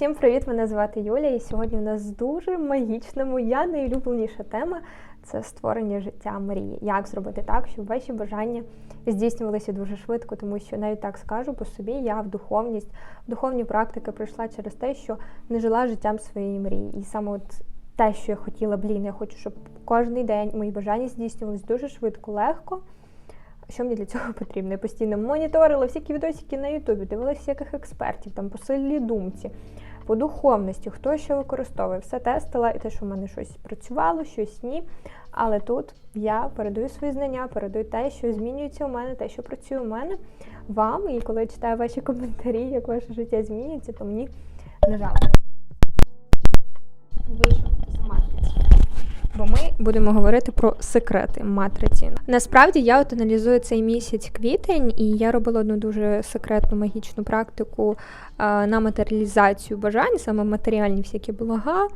Всім привіт! Мене звати Юля, і сьогодні у нас дуже магічна моя найулюбленіша тема це створення життя мрії. Як зробити так, щоб ваші бажання здійснювалися дуже швидко, тому що навіть так скажу по собі, я в духовність, в духовні практики прийшла через те, що не жила життям своєї мрії. І саме от те, що я хотіла, блін, я хочу, щоб кожен день мої бажання здійснювалися дуже швидко, легко. Що мені для цього потрібно? Я постійно моніторила всякі відосики на Ютубі, дивилася всяких експертів, там по сильній думці, по духовності, хто що використовує, все тестила, і те, що в мене щось працювало, щось ні. Але тут я передаю свої знання, передаю те, що змінюється у мене, те, що працює у мене вам. І коли я читаю ваші коментарі, як ваше життя змінюється, то мені не жалко. Вийшов. Бо ми будемо говорити про секрети матриці. Насправді я от аналізую цей місяць квітень, і я робила одну дуже секретну магічну практику а, на матеріалізацію бажань, саме матеріальні всякі блага.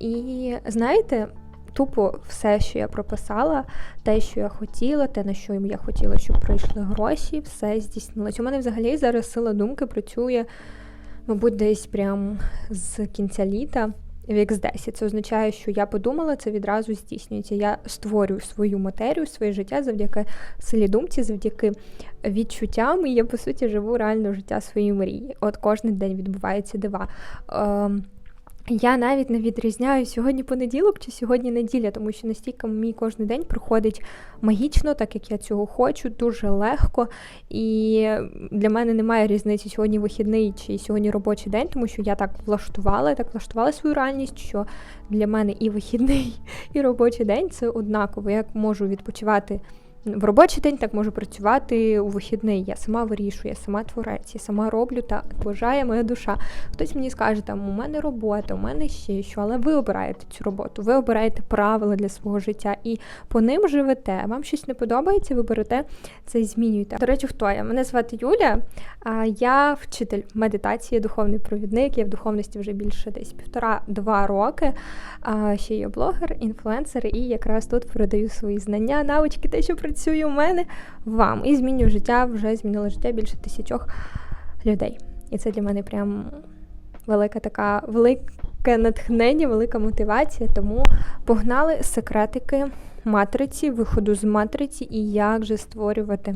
І знаєте. Тупо все, що я прописала, те, що я хотіла, те, на що я хотіла, щоб прийшли гроші, все здійснилось. У мене взагалі зараз сила думки працює, мабуть, десь прям з кінця літа в X10. Це означає, що я подумала, це відразу здійснюється. Я створюю свою матерію, своє життя завдяки силі думці, завдяки відчуттям. І я, по суті, живу реально життя своєї мрії. От кожен день відбувається дива. Я навіть не відрізняю сьогодні понеділок чи сьогодні неділя, тому що настільки мій кожен день проходить магічно, так як я цього хочу, дуже легко. І для мене немає різниці сьогодні вихідний чи сьогодні робочий день, тому що я так влаштувала, так влаштувала свою реальність, що для мене і вихідний, і робочий день це однаково. Я можу відпочивати в робочий день так можу працювати у вихідний. Я сама вирішую, я сама творець, я сама роблю та бажає моя душа. Хтось мені скаже, там у мене робота, у мене ще що, але ви обираєте цю роботу, ви обираєте правила для свого життя і по ним живете. Вам щось не подобається, ви берете це і змінюєте. До речі, хто я? Мене звати Юля, я вчитель медитації, духовний провідник. Я в духовності вже більше десь півтора-два роки. Ще я блогер, інфлюенсер, і якраз тут передаю свої знання, навички, те, що працює у мене вам. І змінюю життя, вже змінила життя більше тисячох людей. І це для мене прям велика така велике натхнення, велика мотивація. Тому погнали секретики матриці, виходу з матриці і як же створювати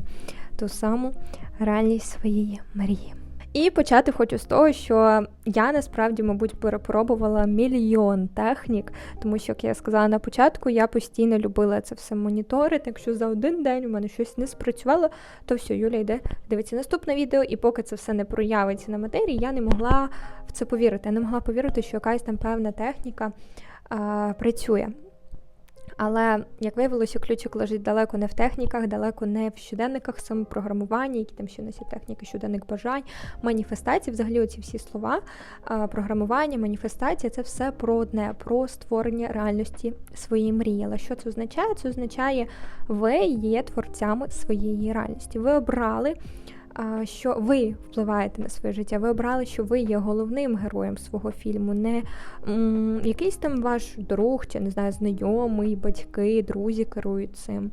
ту саму реальність своєї мрії. І почати хочу з того, що я насправді, мабуть, перепробувала мільйон технік, тому що, як я сказала на початку, я постійно любила це все моніторити. Якщо за один день у мене щось не спрацювало, то все, Юля йде дивиться наступне відео, і поки це все не проявиться на матерії, я не могла в це повірити. Я не могла повірити, що якась там певна техніка а, працює. Але, як виявилося, ключик лежить далеко не в техніках, далеко не в щоденниках самопрограмування, які там ще носять техніки, щоденник бажань, маніфестації. Взагалі, оці всі слова, програмування, маніфестація це все про одне, про створення реальності своєї мрії. Але що це означає? Це означає, ви є творцями своєї реальності. Ви обрали що ви впливаєте на своє життя. Ви обрали, що ви є головним героєм свого фільму, не м, якийсь там ваш друг, чи не знаю, знайомий, батьки, друзі керують цим.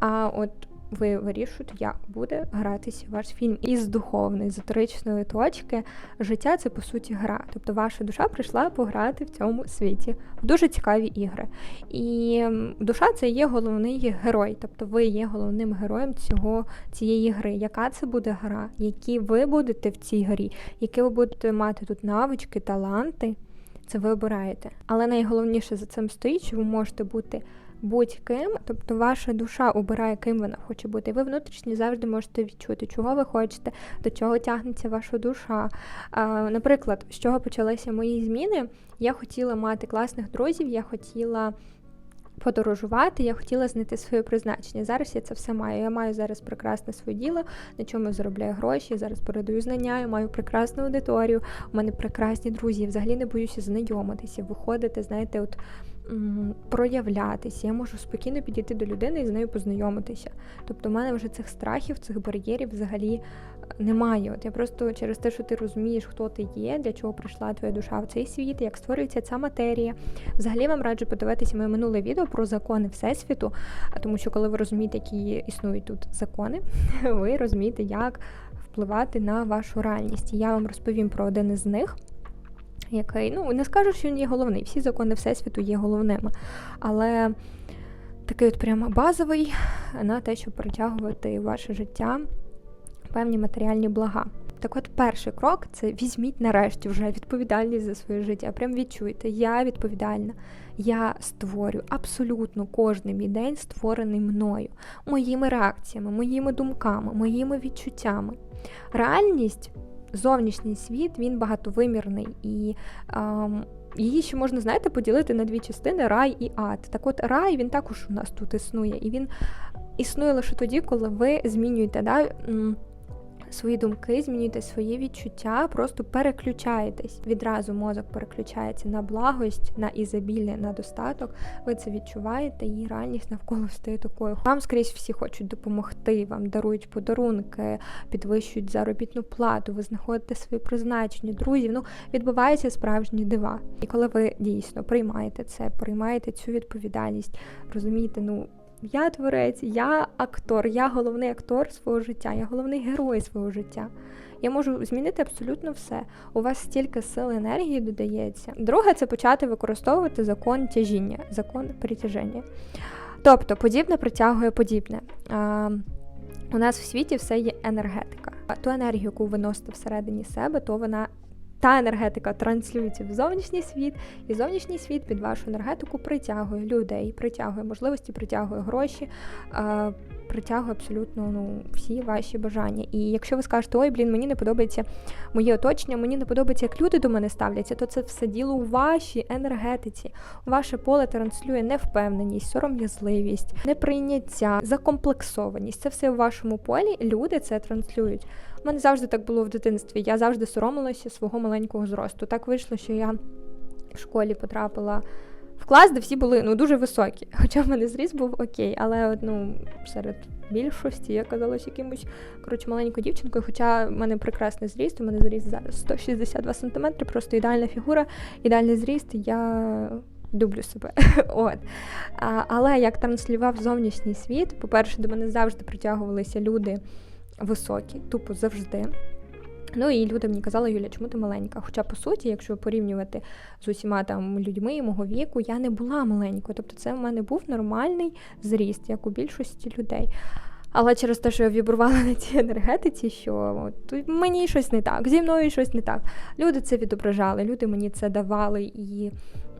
А от ви вирішуєте, як буде гратися ваш фільм. Із духовної, езотеричної точки життя це по суті гра. Тобто ваша душа прийшла пограти в цьому світі в дуже цікаві ігри. І душа це є головний герой, тобто ви є головним героєм цього цієї гри. Яка це буде гра? Які ви будете в цій грі, які ви будете мати тут навички, таланти? Це ви обираєте. Але найголовніше за цим стоїть, що ви можете бути будь-ким, тобто ваша душа обирає, ким вона хоче бути. Ви внутрішньо завжди можете відчути, чого ви хочете, до чого тягнеться ваша душа. Наприклад, з чого почалися мої зміни? Я хотіла мати класних друзів, я хотіла. Подорожувати, я хотіла знайти своє призначення. Зараз я це все маю. Я маю зараз прекрасне своє діло, на чому я заробляю гроші, я зараз передаю знання, я маю прекрасну аудиторію, у мене прекрасні друзі. Я взагалі не боюся знайомитися, виходити, знаєте, от проявлятися, я можу спокійно підійти до людини і з нею познайомитися. Тобто, в мене вже цих страхів, цих бар'єрів взагалі е, немає. От я просто через те, що ти розумієш, хто ти є, для чого прийшла твоя душа в цей світ, як створюється ця матерія. Взагалі вам раджу подивитися моє минуле відео про закони Всесвіту, тому що коли ви розумієте, які існують тут закони, ви розумієте, як впливати на вашу реальність. І я вам розповім про один із них. Який, ну не скажу, що він є головний. Всі закони Всесвіту є головними. Але такий от прямо базовий на те, щоб притягувати ваше життя певні матеріальні блага. Так от перший крок це візьміть нарешті вже відповідальність за своє життя. Прям відчуйте, я відповідальна. Я створю абсолютно кожний мій день створений мною, моїми реакціями, моїми думками, моїми відчуттями. Реальність, зовнішній світ, він багатовимірний і. Ем, Її ще можна, знаєте, поділити на дві частини рай і ад. Так от рай він також у нас тут існує, і він існує лише тоді, коли ви змінюєте да, свої думки, змінюєте свої відчуття, просто переключаєтесь. Відразу мозок переключається на благость, на ізобілля, на достаток. Ви це відчуваєте, і реальність навколо стає такою. Вам скрізь всі хочуть допомогти, вам дарують подарунки, підвищують заробітну плату, ви знаходите своє призначення, друзів. Ну, відбуваються справжні дива. І коли ви дійсно приймаєте це, приймаєте цю відповідальність, розумієте, ну. Я творець, я актор, я головний актор свого життя, я головний герой свого життя. Я можу змінити абсолютно все. У вас стільки сил енергії додається. Друге, це почати використовувати закон тяжіння, закон притяження. Тобто, подібне притягує подібне. А, У нас в світі все є енергетика. Ту енергію, яку ви носите всередині себе, то вона та енергетика транслюється в зовнішній світ, і зовнішній світ під вашу енергетику притягує людей, притягує можливості, притягує гроші, притягує абсолютно ну, всі ваші бажання. І якщо ви скажете, ой, блін, мені не подобається моє оточення, мені не подобається, як люди до мене ставляться, то це все діло у вашій енергетиці. Ваше поле транслює невпевненість, сором'язливість, неприйняття, закомплексованість. Це все в вашому полі. Люди це транслюють. У мене завжди так було в дитинстві. Я завжди соромилася свого маленького зросту. Так вийшло, що я в школі потрапила в клас, де всі були ну, дуже високі. Хоча в мене зріст був окей, але ну, серед більшості я казалась якимось коротше, маленькою дівчинкою. Хоча в мене прекрасний зріст, у мене зріст зараз 162 см, просто ідеальна фігура, ідеальний зріст. Я люблю себе. От. А, Але як транслював зовнішній світ, по-перше, до мене завжди притягувалися люди високі, тупо завжди. Ну і люди мені казали, Юля, чому ти маленька? Хоча, по суті, якщо порівнювати з усіма там людьми мого віку, я не була маленькою. Тобто це в мене був нормальний зріст, як у більшості людей. Але через те, що я вібрувала на цій енергетиці, що от, мені щось не так, зі мною щось не так. Люди це відображали, люди мені це давали, і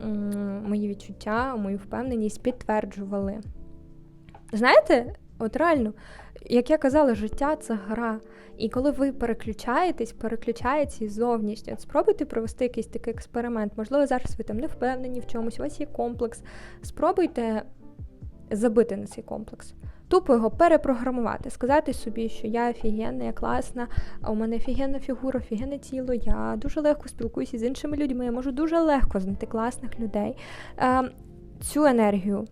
м- мої відчуття, мою впевненість підтверджували. Знаєте, от реально, як я казала, життя це гра. І коли ви переключаєтесь, переключаєтесь зовнішньо, спробуйте провести якийсь такий експеримент. Можливо, зараз ви там не впевнені в чомусь, у вас є комплекс. Спробуйте забити на цей комплекс. Тупо його перепрограмувати, сказати собі, що я офігенна, я класна, а у мене офігенна фігура, офігенне тіло, я дуже легко спілкуюся з іншими людьми, я можу дуже легко знайти класних людей. Ем, цю енергію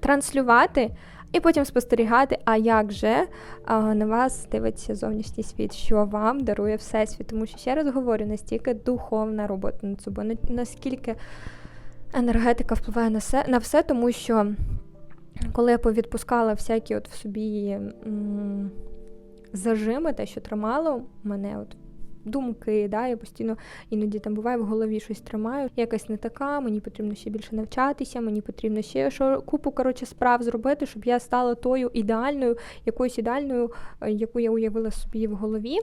транслювати. І потім спостерігати, а як же на вас дивиться зовнішній світ, що вам дарує всесвіт. Тому що ще раз говорю, настільки духовна робота над собою, наскільки енергетика впливає на все, на все, тому що коли я повідпускала всякі от в собі м- зажими, те, що тримало мене от думки. Да? Я постійно іноді там буває в голові щось тримаю. якась не така, мені потрібно ще більше навчатися, мені потрібно ще що купу коротше, справ зробити, щоб я стала тою ідеальною, якоюсь ідеальною, е, яку я уявила собі в голові.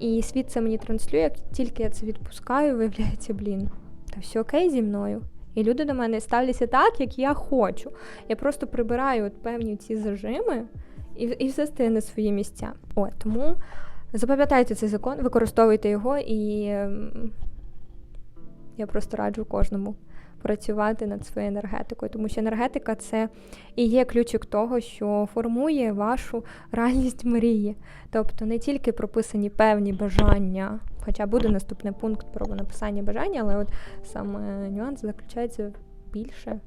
І світ це мені транслює, як тільки я це відпускаю, виявляється, блін, та все окей зі мною. І люди до мене ставляться так, як я хочу. Я просто прибираю от певні ці зажими і і все стає на свої місця. О, тому Запам'ятайте цей закон, використовуйте його, і ем, я просто раджу кожному працювати над своєю енергетикою, тому що енергетика це і є ключик того, що формує вашу реальність мрії. Тобто не тільки прописані певні бажання, хоча буде наступний пункт про написання бажання, але от саме нюанс заключається більше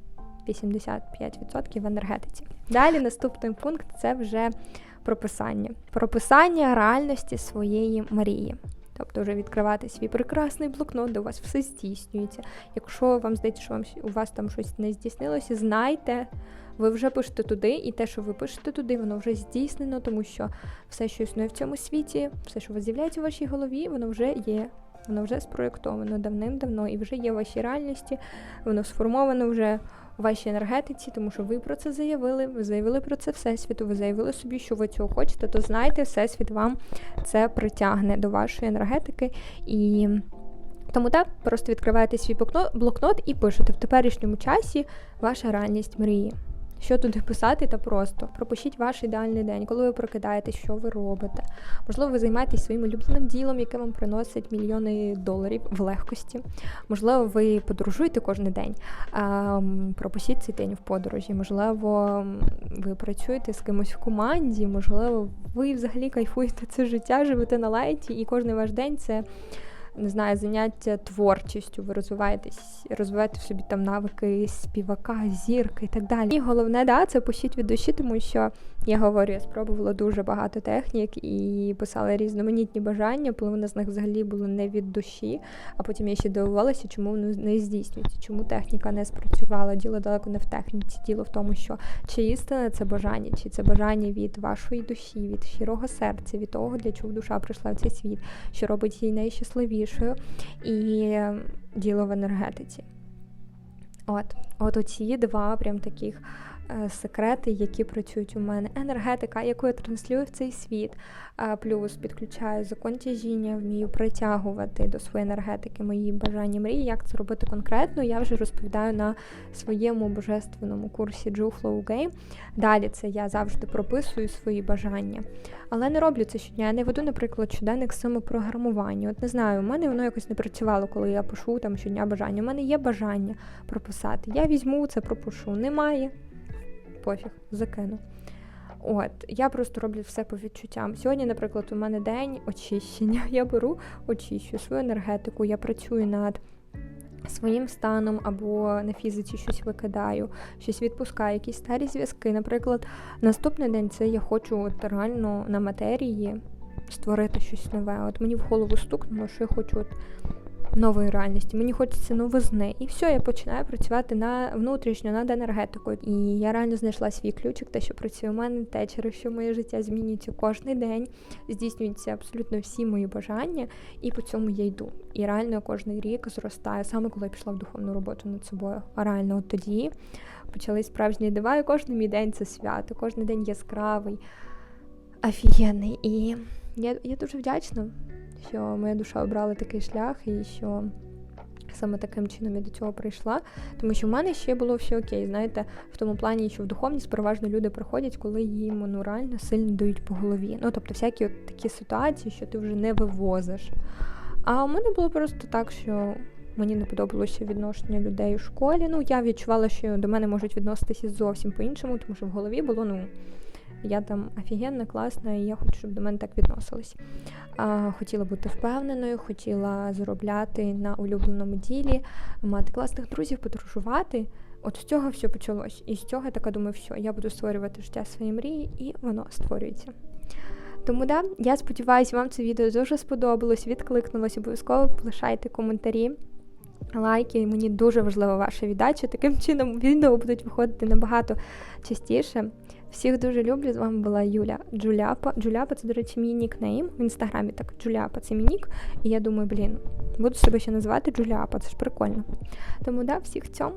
85% в енергетиці. Далі наступний пункт це вже прописання. Прописання реальності своєї мрії. Тобто вже відкривати свій прекрасний блокнот, де у вас все здійснюється. Якщо вам здається, що вам у вас там щось не здійснилося, знайте, ви вже пишете туди, і те, що ви пишете туди, воно вже здійснено, тому що все, що існує в цьому світі, все, що у вас з'являється у вашій голові, воно вже є. Воно вже спроєктовано давним-давно і вже є в вашій реальності, воно сформовано вже у вашій енергетиці, тому що ви про це заявили, ви заявили про це Всесвіту, ви заявили собі, що ви цього хочете, то знайте, Всесвіт вам це притягне до вашої енергетики. І тому так, просто відкриваєте свій блокнот і пишете в теперішньому часі ваша реальність мрії. Що туди писати, та просто пропишіть ваш ідеальний день, коли ви прокидаєтесь, що ви робите. Можливо, ви займаєтесь своїм улюбленим ділом, яке вам приносить мільйони доларів в легкості. Можливо, ви подорожуєте кожен день. Пропишіть цей день в подорожі. Можливо, ви працюєте з кимось в команді, можливо, ви взагалі кайфуєте це життя, живете на лайті, і кожен ваш день це не знаю, заняття творчістю, ви розвиваєтесь, розвиваєте в собі там навики співака, зірки і так далі. І головне, да, це пишіть від душі, тому що я говорю, я спробувала дуже багато технік і писала різноманітні бажання, половина з них взагалі були не від душі. А потім я ще дивувалася, чому воно не здійснюється, чому техніка не спрацювала. Діло далеко не в техніці, діло в тому, що чи істина це бажання, чи це бажання від вашої душі, від щирого серця, від того, для чого душа прийшла в цей світ, що робить її найщасливішою, і діло в енергетиці. От, от оці два прям таких. Е, секрети, які працюють у мене, енергетика, яку я транслюю в цей світ. Плюс підключаю закон тяжіння, вмію притягувати до своєї енергетики мої бажання мрії. Як це робити конкретно, я вже розповідаю на своєму божественному курсі Jew Flow Game. Далі це я завжди прописую свої бажання. Але не роблю це щодня. Я не веду, наприклад, щоденник самопрограмування. От не знаю, у мене воно якось не працювало, коли я пишу там щодня бажання. У мене є бажання прописати. Я візьму це, пропишу. Немає пофіг, закину. От, я просто роблю все по відчуттям. Сьогодні, наприклад, у мене день очищення. Я беру, очищую свою енергетику, я працюю над своїм станом або на фізиці щось викидаю, щось відпускаю, якісь старі зв'язки. Наприклад, наступний день це я хочу от реально на матерії створити щось нове. От мені в голову стукнуло, що я хочу от нової реальності. Мені хочеться новизни. І все, я починаю працювати на внутрішньо, над енергетикою. І я реально знайшла свій ключик, те, що працює у мене, те, через що моє життя змінюється кожен день, здійснюються абсолютно всі мої бажання, і по цьому я йду. І реально кожен рік зростає, саме коли я пішла в духовну роботу над собою. А реально от тоді почали справжні дива, і кожен мій день це свято, кожен день яскравий, офігенний. І я, я дуже вдячна що моя душа обрала такий шлях, і що саме таким чином я до цього прийшла. Тому що в мене ще було все окей. Знаєте, в тому плані, що в духовність переважно люди приходять, коли їм ну, реально сильно дають по голові. Ну, тобто, всякі от такі ситуації, що ти вже не вивозиш. А у мене було просто так, що. Мені не подобалося відношення людей у школі. Ну, я відчувала, що до мене можуть відноситися зовсім по-іншому, тому що в голові було, ну, я там офігенна, класна, і я хочу, щоб до мене так відносились. Хотіла бути впевненою, хотіла заробляти на улюбленому ділі, мати класних друзів, подорожувати. От з цього все почалось. І з цього я така думаю, все, я буду створювати життя своєї мрії, і воно створюється. Тому да, я сподіваюся, вам це відео дуже сподобалось, відкликнулось. Обов'язково полишайте коментарі, лайки. Мені дуже важлива ваша віддача. Таким чином відео будуть виходити набагато частіше. Всіх дуже люблю. З вами була Юля Джуляпа. Джуляпа це, до речі, мій нікнейм. В інстаграмі так Джуляпа це мій нік. І я думаю, блін, буду себе ще називати Джуляпа, це ж прикольно. Тому да, всіх цьому.